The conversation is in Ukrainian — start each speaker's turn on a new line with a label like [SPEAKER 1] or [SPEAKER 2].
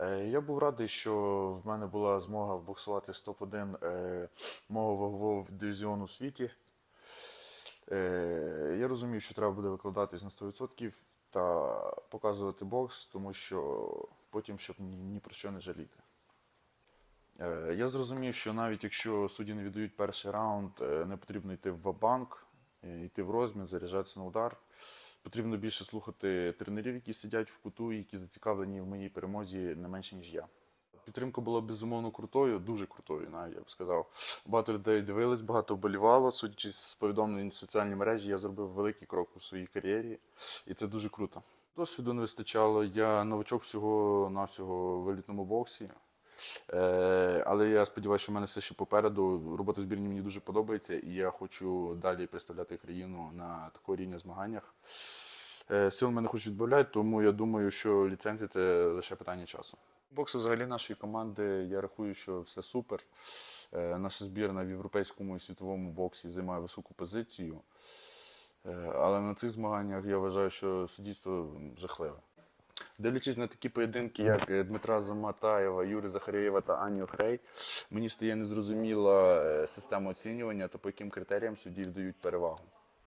[SPEAKER 1] Е, Я був радий, що в мене була змога боксувати з топ-1 е, мого вагового дивізіону у світі. Е, Я розумів, що треба буде викладатись на 100% та показувати бокс, тому що потім щоб ні, про що не жаліти. Я зрозумів, що навіть якщо судді не віддають перший раунд, не потрібно йти в банк, йти в розмін, заряджатися на удар. Потрібно більше слухати тренерів, які сидять в куту, які зацікавлені в моїй перемозі не менше, ніж я. Підтримка була безумовно крутою, дуже крутою, навіть я б сказав. Багато людей дивились, багато вболівало. Судячи з повідомлень в соціальній мережі, я зробив великий крок у своїй кар'єрі, і це дуже круто. Досвіду не вистачало. Я новачок всього навсього в елітному боксі. Е, але я сподіваюся, що в мене все ще попереду. Робота збірні мені дуже подобається, і я хочу далі представляти країну на такого рівня змаганнях. Е, Сил мене хочуть відбавляти, тому я думаю, що ліцензія це лише питання часу. Бокс взагалі нашої команди, я рахую, що все супер. Е, Наша збірна в європейському і світовому боксі займає високу позицію. Е, Але на цих змаганнях я вважаю, що суддівство жахливе. Дивлячись на такі поєдинки, як Дмитра Заматаєва, Юрія Захарєєва та Ані Охрей, мені стає незрозуміла система оцінювання та по яким критеріям судді дають перевагу.